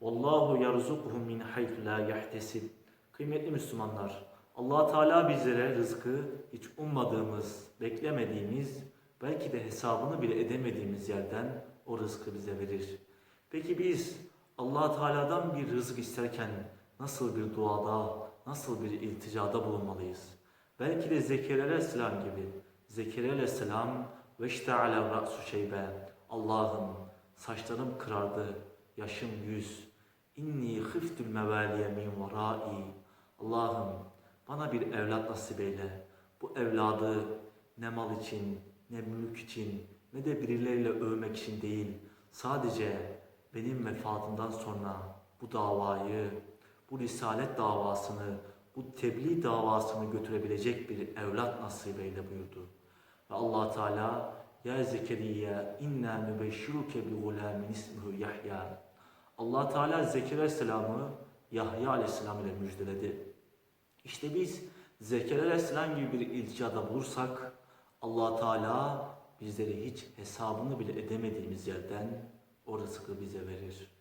Vallahu yarzuquhum min haythu la yahtesib. Kıymetli Müslümanlar, Allah Teala bizlere rızkı hiç ummadığımız, beklemediğimiz, belki de hesabını bile edemediğimiz yerden o rızkı bize verir. Peki biz Allah Teala'dan bir rızık isterken nasıl bir duada, nasıl bir ilticada bulunmalıyız? Belki de Zekeriya Aleyhisselam gibi. Zekeriya Aleyhisselam ve işte ala ra'su şeybe. Allah'ım saçlarım kırardı, yaşım yüz. İnni khiftul mevaliye min verai. Allah'ım bana bir evlat nasip eyle. Bu evladı ne mal için, ne mülk için, ne de birileriyle övmek için değil. Sadece benim vefatımdan sonra bu davayı, bu risalet davasını, bu tebliğ davasını götürebilecek bir evlat nasip eyle buyurdu. Ve allah Teala Ya Zekeriya inna nübeşşiruke bi gulamin ismihu Yahya. allah Teala Zekeriya Aleyhisselam'ı Yahya Aleyhisselam ile müjdeledi. İşte biz Zekeriya Aleyhisselam gibi bir ilticada bulursak allah Teala bizleri hiç hesabını bile edemediğimiz yerden o rızkı bize verir.